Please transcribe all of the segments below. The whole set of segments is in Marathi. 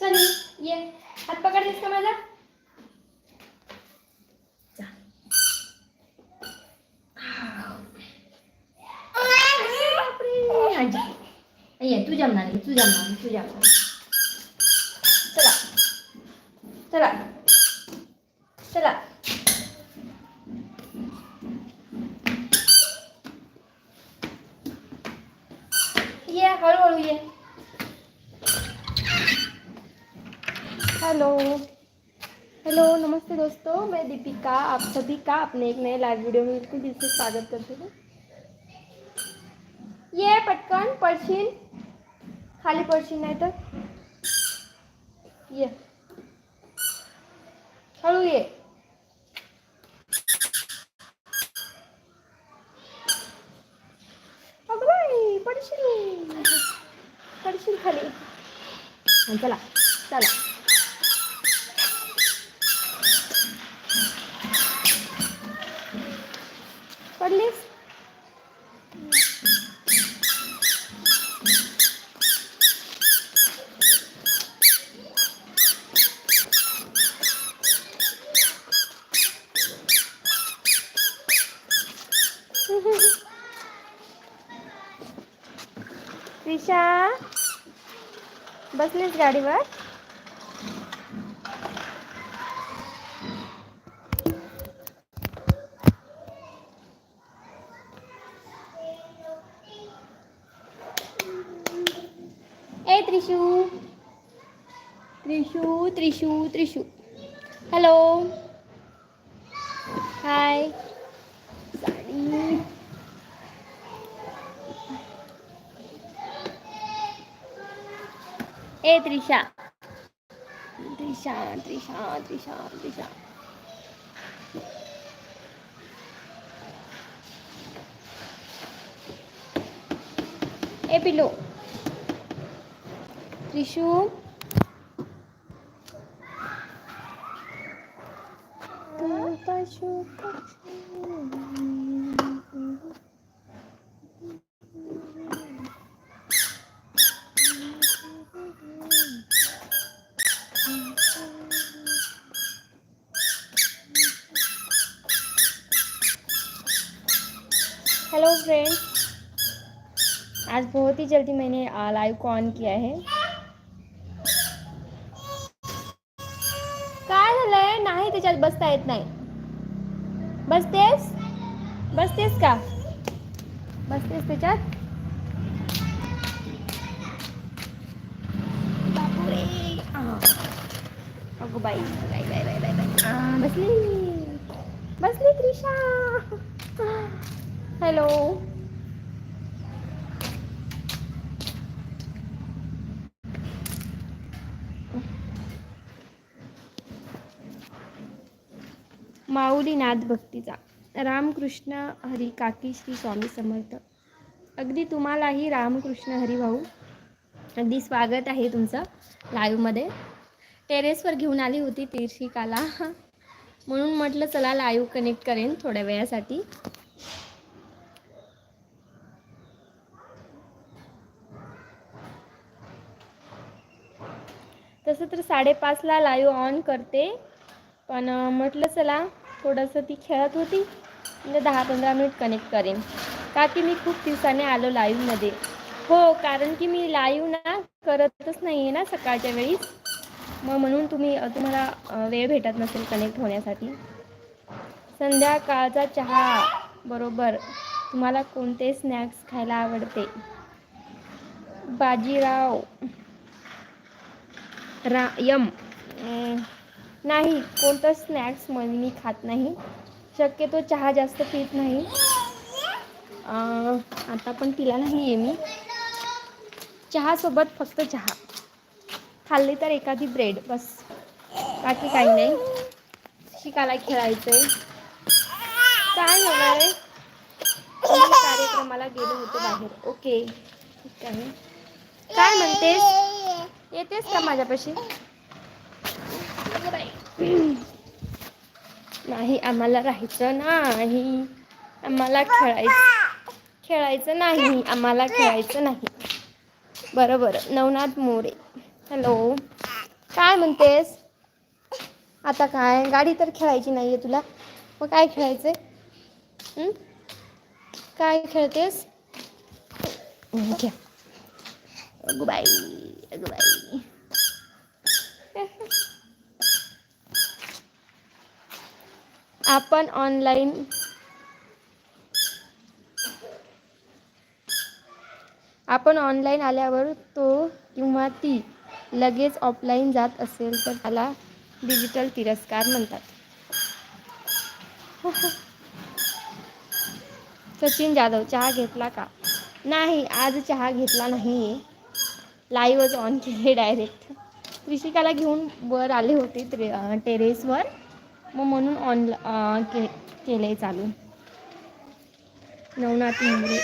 सनी ये. हात पकडतेस का माझा. ये तू जमणार तू जमणार तू जमणार. चला. चला. चला. ये हळूहळू ये. हेलो। हेलो, नमस्ते दोस्तों, मैं दीपिका, आप सभी का अपने एक नए लाइव वीडियो में बिल्कुल दिल से स्वागत करती हूँ। ये पटकन पडशील खाली पडशील नाही तो ये। हळू ये। खाली। चला चला। त्रिशा बसलीस गाडीवर? ए त्रिशू. त्रिशू त्रिशू त्रिशू. हॅलो हाय साडी ए त्रिशा. त्रिशा त्रिशा त्रिशा त्रिशा. ए पिलो त्रिशू. पक्षी. आज बहुत ही जल्दी मैंने लाइव को ऑन किया है। काय बसता बसतेस? बसतेस का? बसतेस बसली. बसली हॅलो. माऊली नाद भक्तीचा. रामकृष्ण हरी काकी श्री स्वामी समर्थ. अगदी तुम्हालाही रामकृष्ण हरी भाऊ. अगदी स्वागत आहे तुमचं लाईव्हमध्ये टेरेसवर घेऊन आली होती तीर्षिकाला म्हणून म्हटलं चला लाईव्ह कनेक्ट करेन थोड्या वेळासाठी. तसं तर साडेपाचला लाईव्ह ऑन करते. पण म्हटलं चला थोडंसं ती खेळत होती. म्हणजे दहा पंधरा मिनिट कनेक्ट करेन. का की मी खूप दिवसाने आलो लाईव्हमध्ये हो कारण की मी लाईव्ह ना करतच नाही आहे ना सकाळच्या वेळीस मग म्हणून तुम्ही तुम्हाला वेळ भेटत नसेल कनेक्ट होण्यासाठी. संध्याकाळचा चहा बरोबर. तुम्हाला कोणते स्नॅक्स खायला आवडते? बाजीराव. रा यम. नाही कोणतं स्नॅक्स मग मी खात नाही. शक्यतो चहा जास्त पित नाही. आता पण तिला नाही आहे मी. चहासोबत फक्त चहा. खाल्ली तर एखादी ब्रेड बस. बाकी काही नाही. शिकायला खेळायचं आहे काय हवं आहे कार्यक्रमाला गेलो होतो बाहेर. ओके ठीक आहे. काय म्हणतेस? येतेस का माझ्यापाशी? नाही आम्हाला राहायचं नाही. आम्हाला खेळायचं खेळायचं नाही. आम्हाला खेळायचं नाही. बरं बरं. नवनाथ मोरे. हॅलो काय म्हणतेस? आता काय? गाडी तर खेळायची नाही आहे तुला. मग काय खेळायचं काय खेळतेस? हं, घ्या अगं बाई अगं बाई आपण ऑनलाईन आपण ऑनलाईन आल्यावर तो किंवा ती लगेच ऑफलाईन जात असेल तर त्याला डिजिटल तिरस्कार म्हणतात. सचिन जाधव चहा घेतला का? नाही आज चहा घेतला नाही लाईव्हच ऑन केले डायरेक्ट ऋषिकाला घेऊन वर आले होते टेरेसवर मग म्हणून ऑनला के केलं आहे चालू. नवनाथ मुंबई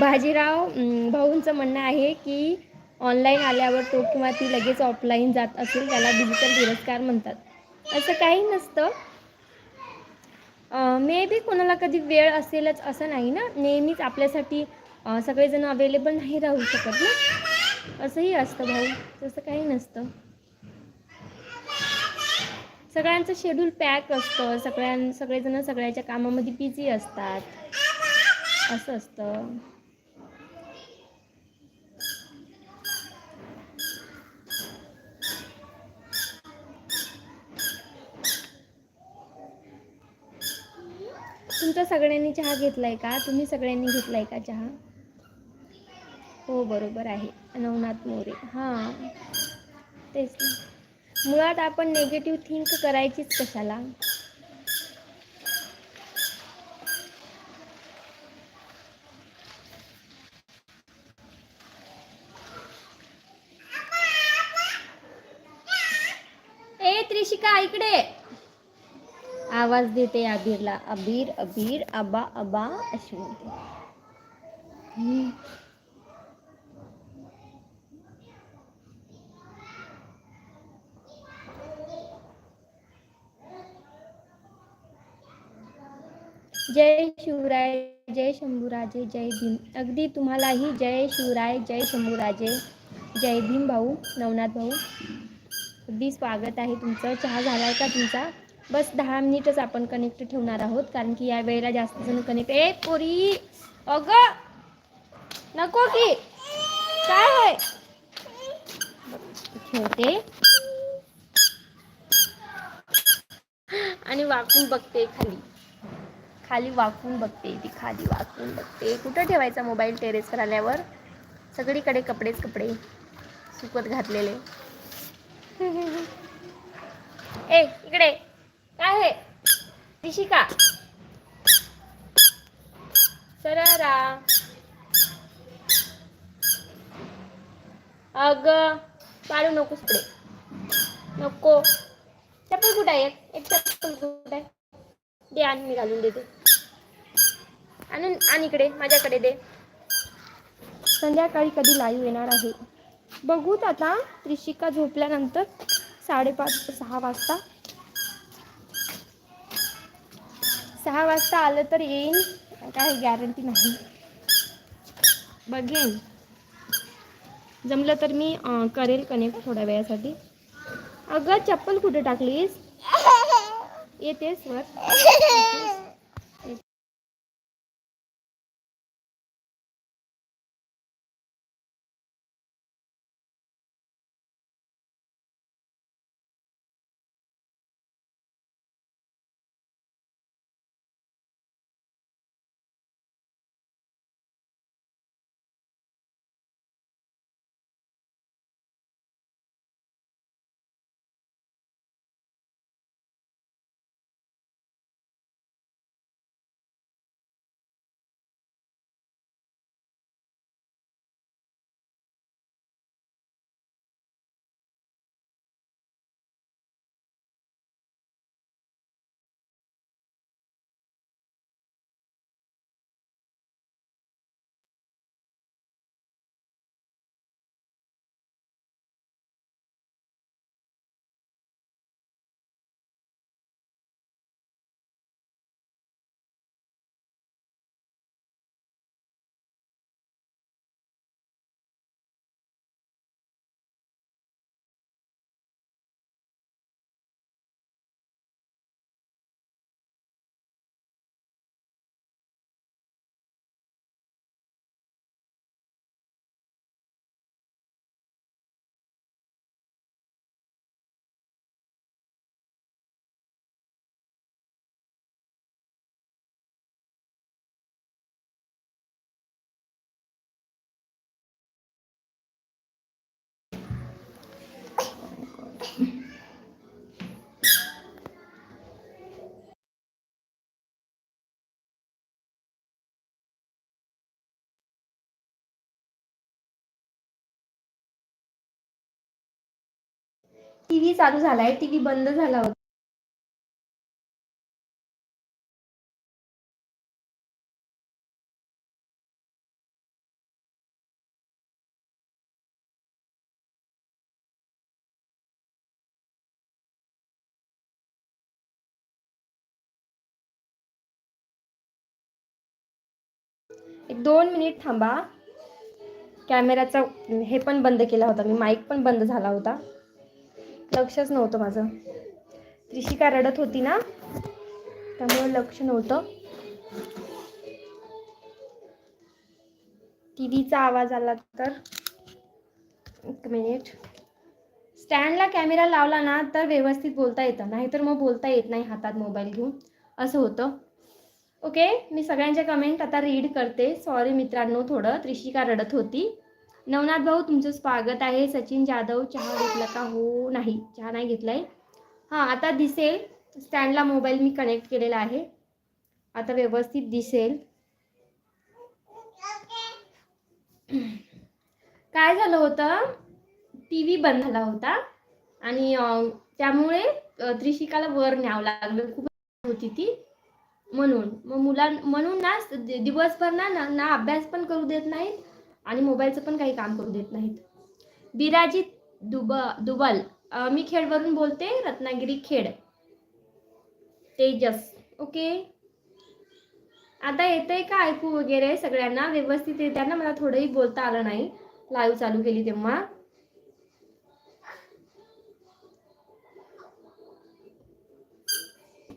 बाजीराव भाऊंचं म्हणणं आहे की ऑनलाईन आल्यावर तो किंवा ती लगेच ऑफलाईन जात असेल त्याला डिजिटल तिरस्कार म्हणतात. असं काही नसतं. मे बी कोणाला कधी वेळ असेलच असं नाही ना. नेहमीच आपल्यासाठी सगळेजण अवेलेबल नाही राहू शकत ना. असंही असतं भाऊ. तसं काही नसतं. सगळ्यांचं शेड्यूल पॅक असतं. सगळ्यां सगळेजण सगळ्याच्या कामामध्ये बिझी असतात. असं असतं. तुमच्या सगळ्यांनी चहा घेतलाय का? तुम्ही सगळ्यांनी घेतलाय का चहा? हो बरोबर आहे. नवनाथ मोरे. हां. तेच ना. मुळात आपण नेगेटिव्ह थिंक करायचीच कशाला? ए त्रिशिका इकडे. आवाज देते अबीरला. अबीर अबीर अबा अबा अशी म्हणते जय शिवराय जय शंभूराजे जय भीम. अगदी तुम्हालाही जय शिवराय जय शंभूराजे जय भीम भाऊ नवनाथ भाऊ. अगदी स्वागत आहे तुमचं. चहा झाला आहे का तुमचा? बस दहा मिनिटच आपण कनेक्ट ठेवणार आहोत कारण की या वेळेला जास्त जण कनेक्ट ए पोरी! अगं! नको की! काय होय? ठेवते. आणि वाकून बघते खाली. खाली वाकून बघते ती खाली वाकून बघते. कुठं ठेवायचा मोबाईल टेरेसवर आल्यावर? सगळीकडे कपडेच कपडे. सुकत घातलेले. ए इकडे. काय आहे दिशिका सरारा अग पाडू नकोस इकडे. नको. चप्पल कुठं आहे? एक चप्पल कुठं आहे? दे आणि मी घालून देते. आणून आण इकडे माझ्याकडे दे. संध्याकाळी कधी लाईव्ह येणार आहे? बघूत आता. त्रिशिका झोपल्यानंतर साडेपाच सहा वाजता. सहा वाजता आलं तर येईन. काय गॅरंटी नाही. बघेन. जमलं तर मी करेल कनेक्ट थोड्या वेळासाठी. अगं चप्पल कुठे टाकलीस? येतेस वर. टी व्ही चालू झालाय टी व्ही बंद झाला होता. एक दोन मिनिट थांबा. कॅमेराचा हे पण बंद केला होता मी माईक पण बंद झाला होता. लक्षच नव्हतं माझं. त्रिशिका रडत होती ना त्यामुळे लक्ष नव्हतं. टीव्हीचा आवाज आला तर. एक मिनिट. स्टँडला कॅमेरा लावला ना तर व्यवस्थित बोलता येतं. नाहीतर मग बोलता येत नाही हातात मोबाईल घेऊन. असं होतं. ओके मी सगळ्यांच्या कमेंट आता रीड करते. सॉरी मित्रांनो थोडं. त्रिशिका रडत होती. नवनाथ भाऊ तुमचं स्वागत आहे. सचिन जाधव चहा घेतला का? हो नाही चहा नाही घेतलाय. हां आता दिसेल. स्टँडला मोबाईल मी कनेक्ट केलेला आहे. आता व्यवस्थित दिसेल. काय झालं होतं? टी व्ही बंद झाला होता. आणि त्यामुळे त्रिशिकाला वर न्यावं लागलं. खूप होती ती. म्हणून. मग मुलां म्हणून ना दिवसभर ना ना ना अभ्यास पण करू देत नाहीत. आणि मोबाईलचं पण काही काम करू देत नाहीत. बिराजी दुब दुबल मी खेडवरून बोलते रत्नागिरी खेड. तेजस ओके? आता येतंय का ऐकू वगैरे सगळ्यांना? व्यवस्थित येत्या ना मला थोडंही बोलता आलं नाही. लाईव्ह चालू केली तेव्हा.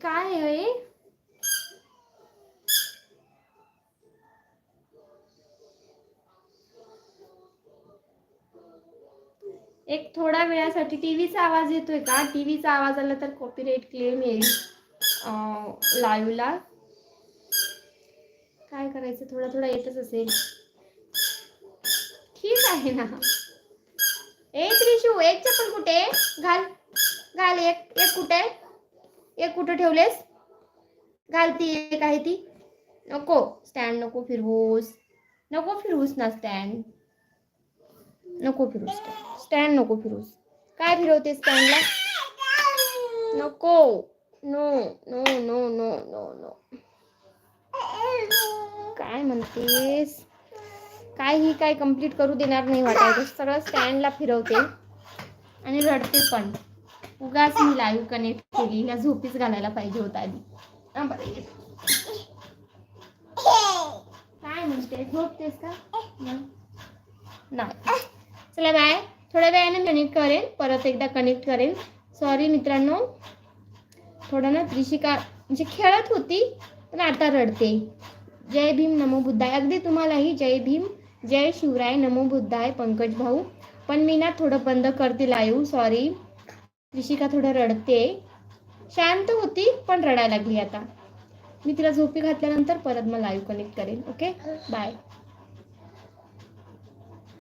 काय आहे? एक थोड्या वेळासाठी टीव्हीचा आवाज येतोय का? टीव्हीचा आवाज आला तर कॉपीराईट क्लेम येईल लाईव्हला. काय करायचं? थोडा थोडा येतच असेल. ठीक आहे ना. ए त्रिशू एक चप्पल कुठे? घाल. घाल एक एक कुठे? एक कुठे ठेवलेस? घालती एक आहे ती. नको. स्टँड नको फिरवूस. नको फिरवूस ना स्टँड नको फिरूस स्टँड नको फिरूस काय फिरवते स्टँडला नको. No no no no no no. काय म्हणतेस? काय ही काय कंप्लीट करू देणार नाही वाटायचं. सगळं स्टँडला फिरवते. आणि रडते पण. उगाच मी लाईव्ह कनेक्ट केली. हिला झोपीच घालायला पाहिजे होता आधी. काय म्हणते झोपतेस का? नाही. चला बाय. थोड्या वेळाने कनेक्ट करेन. परत एकदा कनेक्ट करेन. सॉरी मित्रांनो. थोडं ना त्रिशिका म्हणजे खेळत होती पण आता रडते. जय भीम नमो बुद्धाय. अगदी तुम्हालाही जय भीम जय शिवराय नमो बुद्धाय पंकज भाऊ. पण मी ना थोडं बंद करते लाईव्ह सॉरी त्रिशिका थोडं रडते. शांत होती पण रडायला लागली आता. मी तिला झोपी घातल्यानंतर परत मग लाईव्ह कनेक्ट करेन. Okay bye